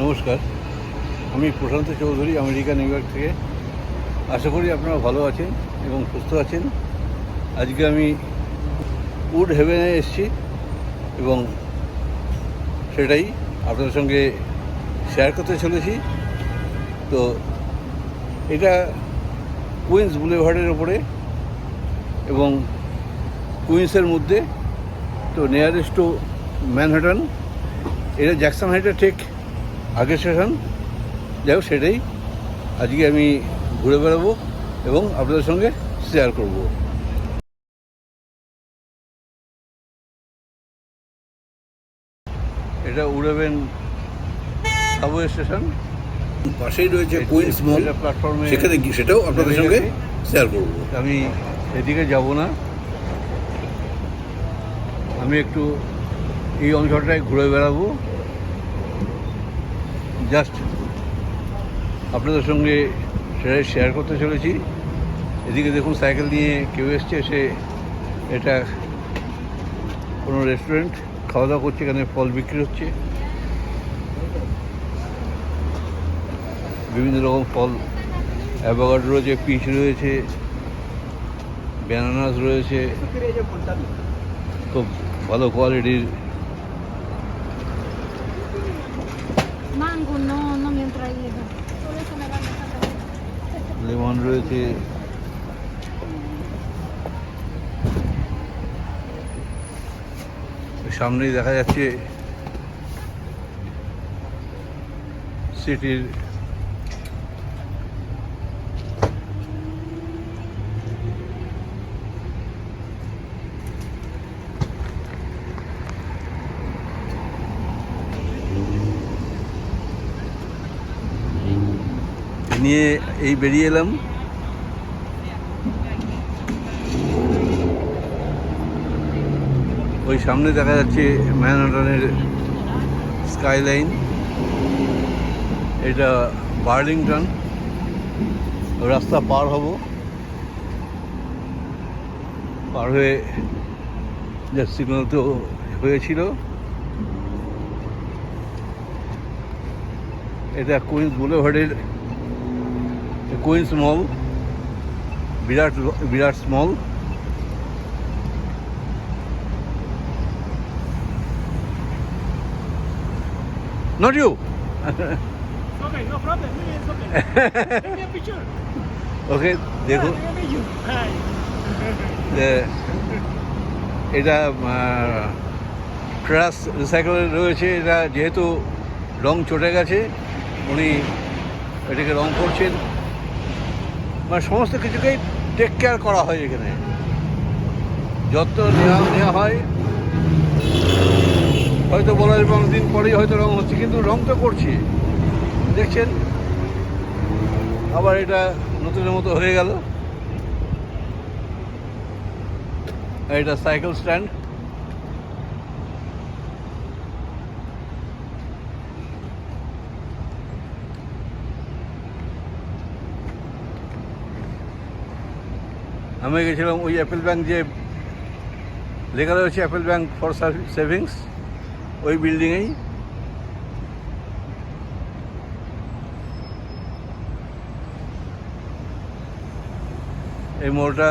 নমস্কার। আমি Prashant Chowdhury, America, New York থেকে। আশা করি আপনারা ভালো আছেন এবং সুস্থ আছেন। আজকে আমি উড হেভেনে এসেছি এবং সেটাই আপনাদের সঙ্গে শেয়ার করতে চলেছি। তো এটা কুইন্স বুলেভার্ডের ওপরে এবং কুইন্সের মধ্যে, তো নিয়ারেস্ট টু ম্যানহাটন এটা জ্যাকসন হাইটের ঠিক আগের স্টেশন যাই হোক সেটাই আজকে আমি ঘুরে বেড়াবো এবং আপনাদের সঙ্গে শেয়ার করব। এটা উড়াবেন সাবওয়ে স্টেশন পাশেই রয়েছে কুইন্স মল প্ল্যাটফর্মে সেখানে সেটাও আপনাদের সঙ্গে শেয়ার করব। আমি এদিকে যাব না। আমি একটু এই অঞ্চলটায় ঘুরে বেড়াবো। জাস্ট আপনাদের সঙ্গে সেটাই শেয়ার করতে চলেছি। এদিকে দেখুন, সাইকেল নিয়ে কেউ এসছে সে এটা কোনো রেস্টুরেন্ট খাওয়া দাওয়া করছে, এখানে ফল বিক্রি হচ্ছে। বিভিন্ন রকম ফল অ্যাভোগাড রয়েছে পিচ রয়েছে ব্যানানাস রয়েছে। খুব ভালো কোয়ালিটির লেমন রয়েছে। সামনেই দেখা যাচ্ছে সিটির নিয়ে এই বেরিয়ে এলাম। ওই সামনে দেখা যাচ্ছে ম্যানহাটনের স্কাইলাইন। এটা বার্লিংটন। রাস্তা পার হব। পার হয়ে যা সিগন্যাল তো হয়েছিল। এটা কুইন্স বুলেভার্ডের কুইন্স মল বিরাট বিরাট small not you Okay, no problem. It's okay. Take me a picture. Okay দেখুন এটা ট্রাস রিসাইকেল রয়েছে এটা যেহেতু রং চটে গেছে উনি এটাকে রং করছেন মানে সমস্ত কিছুকেই টেক কেয়ার করা হয় এখানে। যত নেওয়া নেওয়া হয়, হয়তো বলা যাবে অনেকদিন পরেই হয়তো রং হচ্ছে, কিন্তু রং তো করছি। দেখছেন? আবার এটা নতুনের মতো হয়ে গেল। এটা সাইকেল স্ট্যান্ড আমি গেছিলাম ওই অ্যাপেল ব্যাংক যে লেখা রয়েছে অ্যাপেল ব্যাংক ফর সেভিংস ওই বিল্ডিংয়েই এই মোড়টা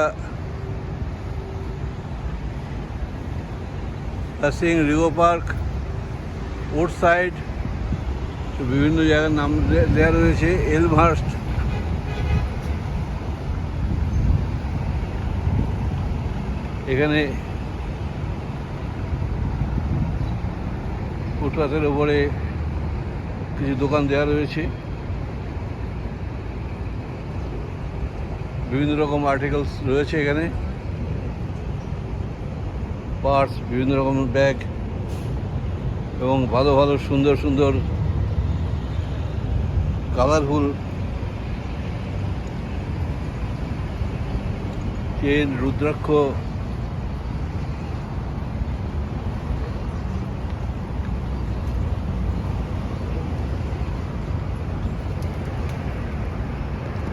সিং রিগো পার্ক উড সাইড বিভিন্ন জায়গার নাম দেওয়া রয়েছে এলভার্স্ট এখানে ফুটপাথের ওপরে কিছু দোকান দেওয়া রয়েছে। বিভিন্ন রকম আর্টিকেলস রয়েছে এখানে। পার্স বিভিন্ন রকমের ব্যাগ এবং ভালো ভালো, সুন্দর সুন্দর কালারফুল চেন রুদ্রাক্ষ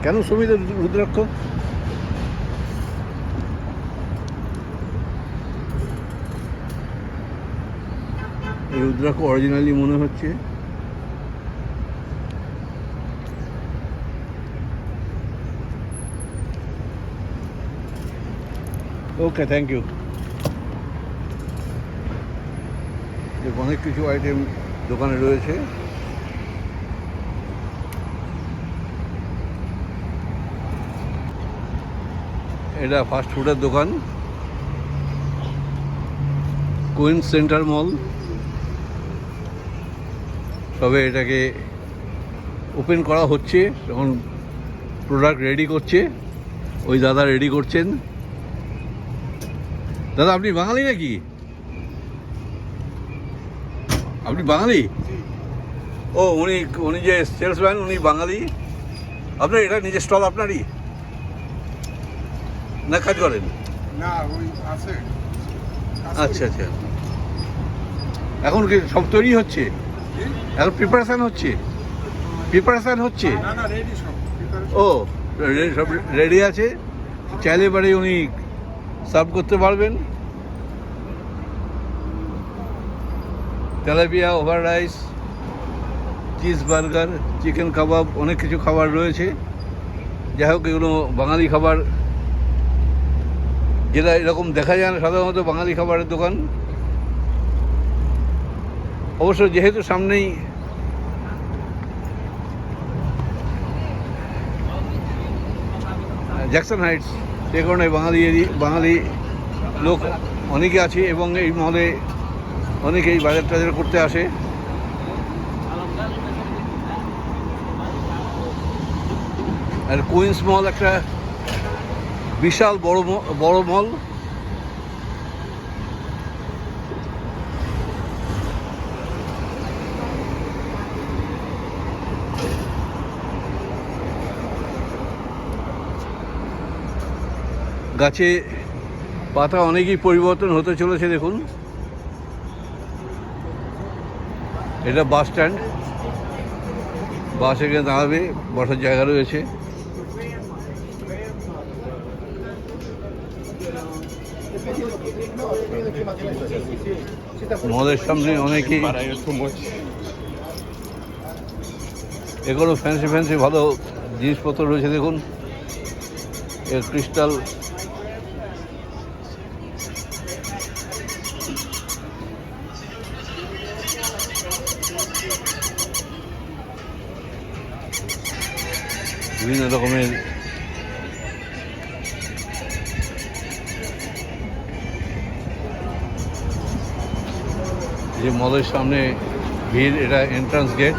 কেন সুবিধা রুদ্রাক্ষ? রুদ্রাক্ষ অরিজিনালি মনে হচ্ছে। ওকে থ্যাংক ইউ অনেক কিছু আইটেম দোকানে রয়েছে। এটা ফাস্ট ফুডের দোকান। কুইন্স সেন্টার মল তবে এটাকে ওপেন করা হচ্ছে এখন প্রোডাক্ট রেডি করছে, ওই দাদা রেডি করছেন। দাদা, আপনি বাঙালি নাকি? আপনি বাঙালি? ও, উনি উনি যে সেলসম্যান উনি বাঙালি। আপনার, এটা নিজের স্টল আপনারই? না কাজ করেন? না ওই আছে। আচ্ছা আচ্ছা। এখন কি সব তৈরি হচ্ছে? এখন প্রিপারেশান হচ্ছে? প্রিপারেশান হচ্ছে? রেডি সব। ও সব রেডি আছে? চাইলে বাড়ি উনি সার্ভ করতে পারবেন। Tilapia over rice cheese burger chicken কাবাব অনেক কিছু খাবার রয়েছে। যাই হোক এগুলো বাঙালি খাবার। যেটা এরকম দেখা যায় না সাধারণত বাঙালি খাবারের দোকান। অবশ্য যেহেতু সামনেই জ্যাকসন হাইটস, সে কারণে বাঙালি বাঙালি লোক অনেকে আছে এবং এই মহলে অনেকেই বাজার টাজার করতে আসে। আর কুইন্স মল একটা বিশাল বড় বড় মল। গাছে পাতা অনেকই পরিবর্তন হতে চলেছে, দেখুন। এটা বাস স্ট্যান্ড। বাস এখানে দাঁড়াবে, বসার জায়গা রয়েছে। মলের সামনে অনেকেই এগুলো ফ্যান্সি ফ্যান্সি ভালো জিনিসপত্র রয়েছে দেখুন। এর ক্রিস্টাল বিভিন্ন রকমের যে মলের সামনে ভিড়, এটা এন্ট্রান্স গেট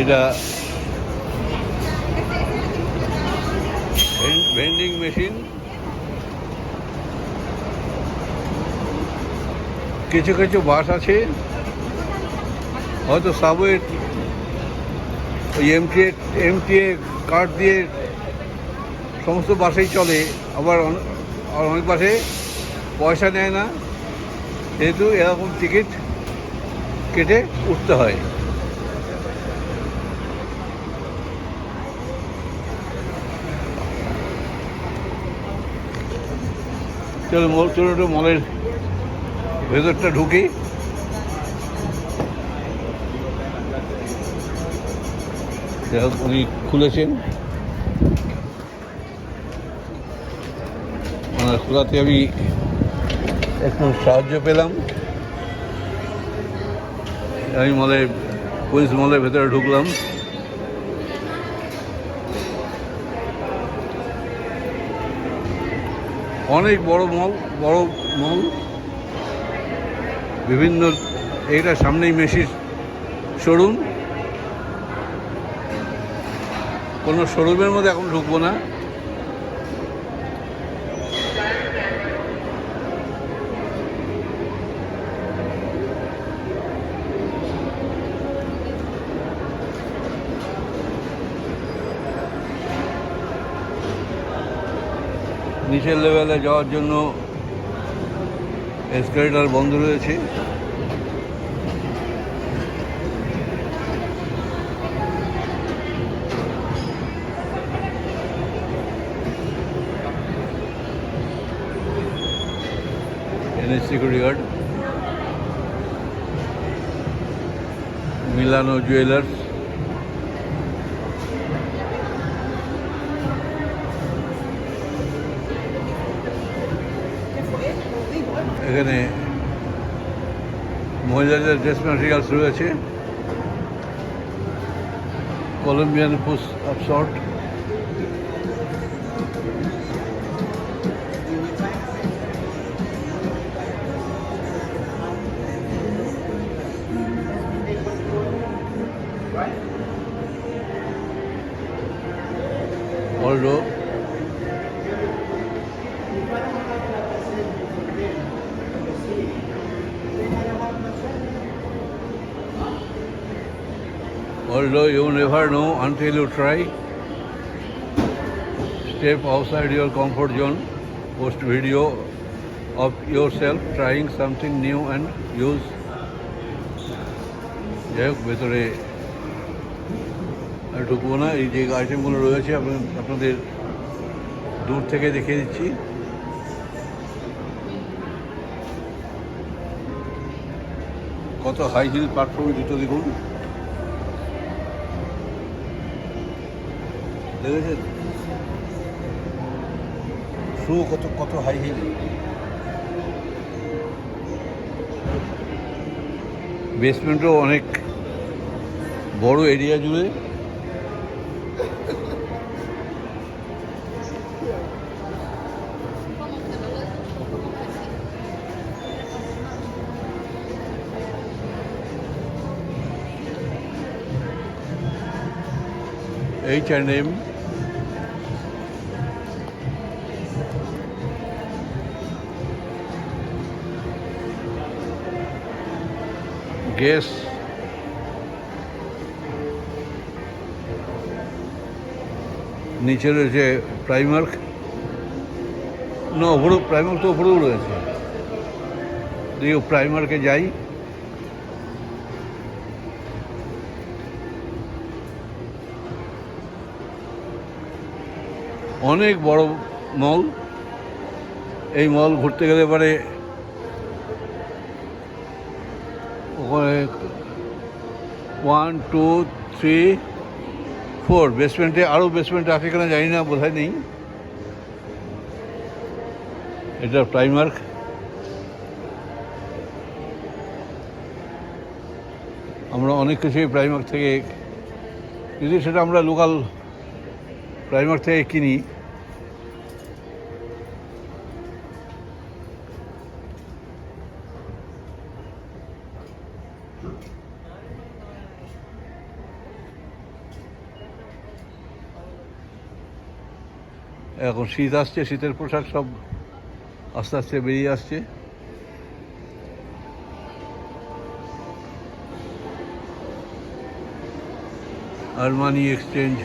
এটা ভেন্ডিং মেশিন কিছু কিছু বাস আছে। হয়তো সাবওয়ে ওই এমটিএ এমটিএ কার্ড দিয়ে সমস্ত বাসেই চলে। আবার অনেক বাসে পয়সা নেয় না। যেহেতু এরকম টিকিট কেটে উঠতে হয়। চলো চলো একটু মলের ভেতরটা ঢুকি যাই হোক উনি খুলেছেন। ওনার খোলাতে আমি একটু সাহায্য পেলাম। আমি মলে পুলিশ মলের ভেতরে ঢুকলাম। অনেক বড় মল বড় মল। বিভিন্ন, এইটা সামনেই মেসির শোরুম। কোনো শোরুমের মধ্যে এখন ঢুকবো না। নিচের লেভেলে যাওয়ার জন্য এসকেলেটার বন্ধ রয়েছে। এনএস সিকিউরিটি গার্ড মিলানো জুয়েলার্স এখানে মহিলাদের ড্রেস ম্যাটেরিয়ালস রয়েছে Colombian post of short until you try, step outside your comfort zone, post video of yourself trying something new and use যাই হোক ভেতরে ঢুকবো না এই যে আইটেমগুলো রয়েছে আপনাদের দূর থেকে দেখিয়ে দিচ্ছি কত হাই হিল প্ল্যাটফর্মে দুটো দেখুন দেখেছেন শু কত কত হাই হিল বেসমেন্টও অনেক বড় এরিয়া জুড়ে। H গ্যাস নিচে রয়েছে প্রাইমার্ক না ওপরে প্রাইমার্ক তো ওপরেও রয়েছে। দিয়ে প্রাইমার্কে যাই। অনেক বড় মল এই মল ঘুরতে গেলে পরে ওয়ান টু থ্রি ফোর বেসমেন্টে আরও বেসমেন্ট আছে কিনা জানি না, বোধহয় নেই। এটা প্রাইমার্ক আমরা অনেক কিছুই প্রাইমার্ক থেকে যদি সেটা আমরা লোকাল প্রাইমার্ক থেকে কিনি এখন শীত আসছে শীতের পোশাক সব আস্তে আস্তে বেরিয়ে আসছে। Armani Exchange.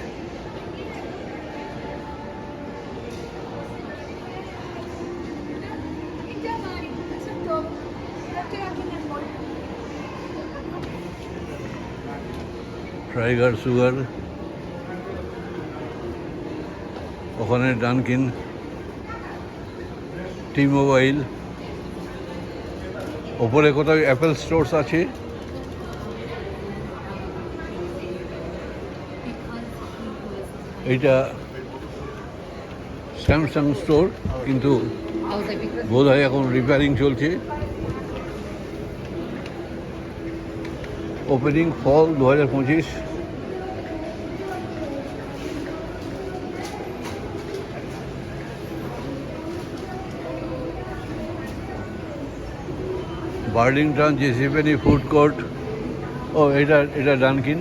ট্রাইগার সুগার ওখানে ডানকিন টি মোবাইল ওপরে কোথাও অ্যাপেল স্টোরস আছে। এইটা স্যামসাং স্টোর কিন্তু বোধ হয় এখন রিপেয়ারিং চলছে। ওপেনিং ফল দু হাজার পঁচিশ। বার্লিংটন জেসিপেনি ফুড কোর্ট, ও, এটা এটা ডানকিন।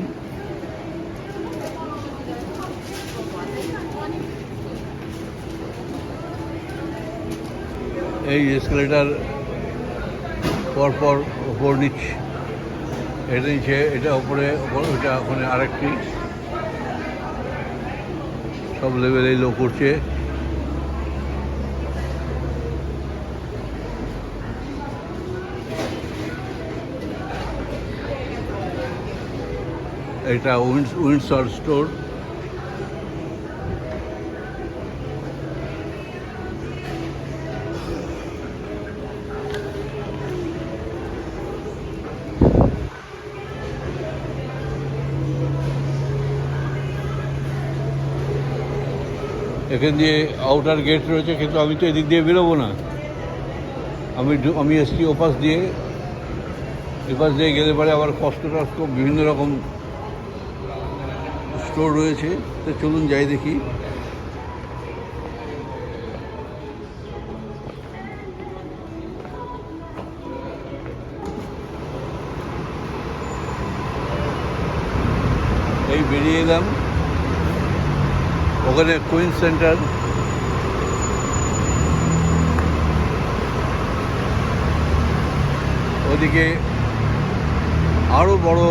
এই এসকেলেটার পরপর ওপর নিচ্ছে এটা নিচে, এটা ওপরে ওটা ওখানে আরেকটি। সব লেভেলেই লো করছে এটা উইন্ডসর স্টোর। এখান দিয়ে আউটার গেট রয়েছে, কিন্তু আমি তো এদিক দিয়ে বেরোবো না। আমি আমি এসছি ওপাশ দিয়ে। এপাশ দিয়ে গেলে পরে আবার কষ্ট টষ্ট বিভিন্ন রকম স্টোর রয়েছে, তো চলুন যাই দেখি। এই বেরিয়ে এলাম। ওখানে কুইন সেন্টার ওদিকে আরও বড়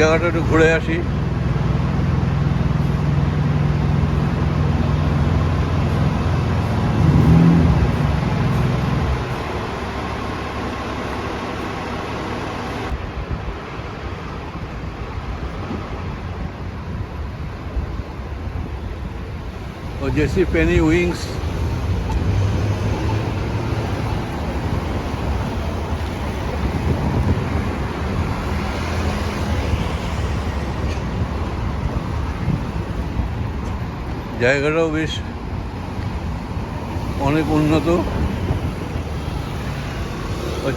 জায়গাটা একটু ঘুরে আসি। ও জেসি পেনি উইংস। জায়গাটাও বেশ অনেক উন্নত।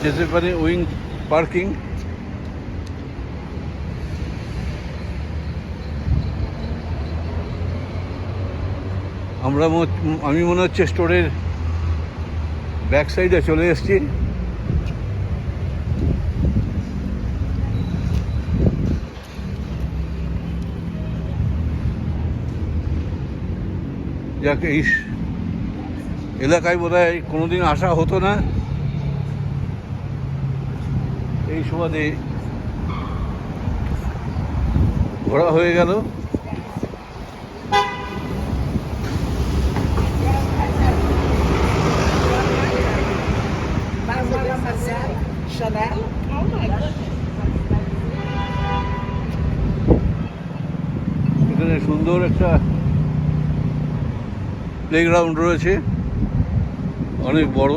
যেতে পারে উইং পার্কিং। আমরা আমি মনে হচ্ছে স্টোরের ব্যাক সাইডে চলে এসেছি। যাকে এই এলাকায় বোধ হয় কোনোদিন আসা হতো না। এই সুবাদে ঘোরা হয়ে গেল। সুন্দর একটা প্লেগ্রাউন্ড রয়েছে অনেক বড়।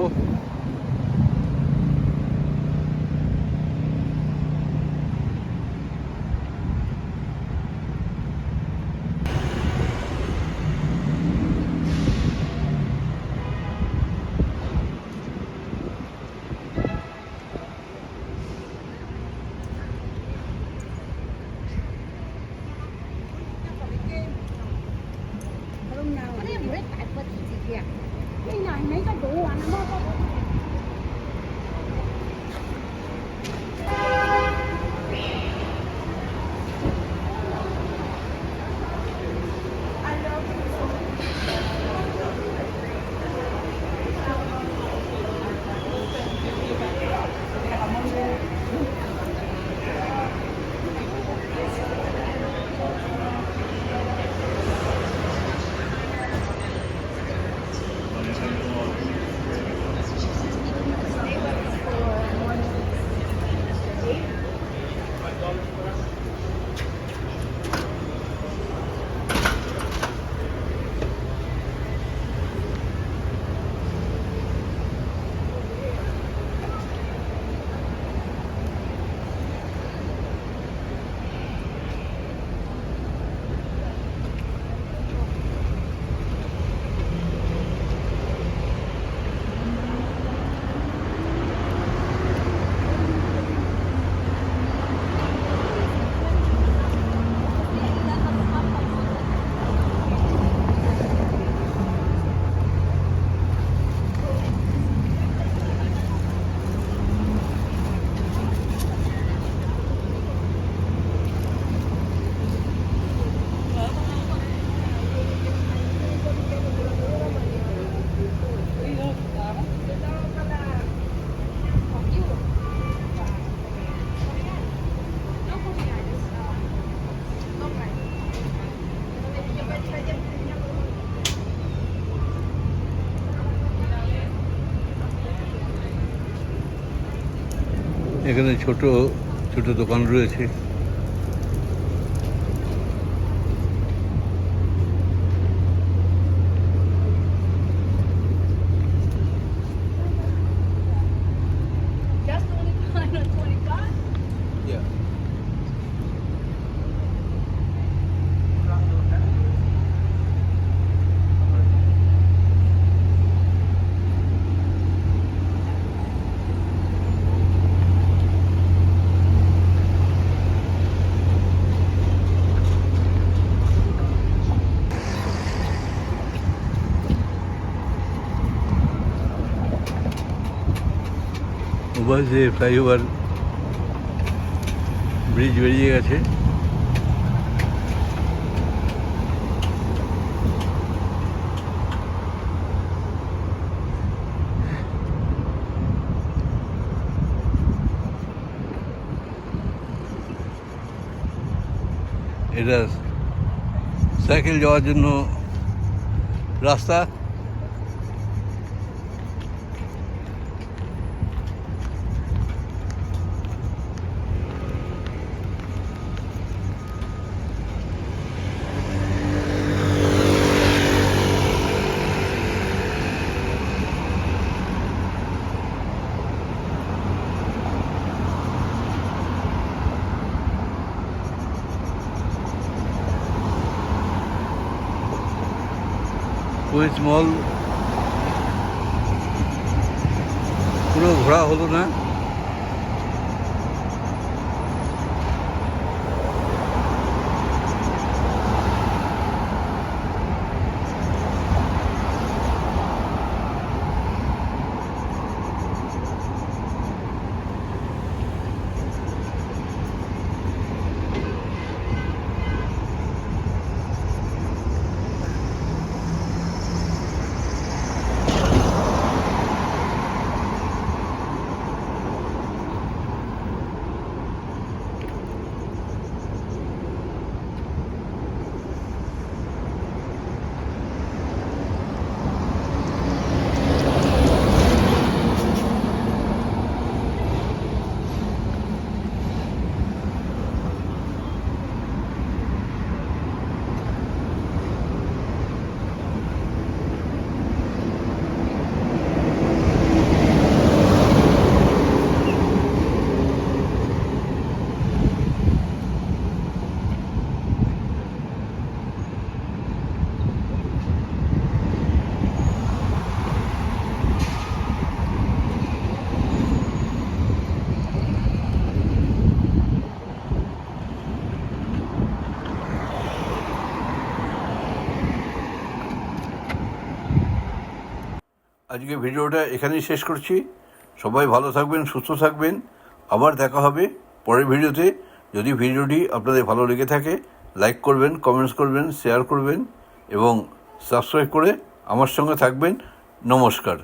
এখানে ছোট ছোট দোকান রয়েছে। ওভার যে ফ্লাইওভার ব্রিজ বেরিয়ে গেছে। এটা সাইকেল যাওয়ার জন্য রাস্তা। কুইজ মল পুরো ঘোরা হলো না আজকে ভিডিওটা এখানেই শেষ করছি। সবাই ভালো থাকবেন, সুস্থ থাকবেন। আবার দেখা হবে পরের ভিডিওতে। যদি ভিডিওটি আপনাদের ভালো লেগে থাকে, লাইক করবেন কমেন্টস করবেন শেয়ার করবেন এবং সাবস্ক্রাইব করে আমার সঙ্গে থাকবেন। নমস্কার।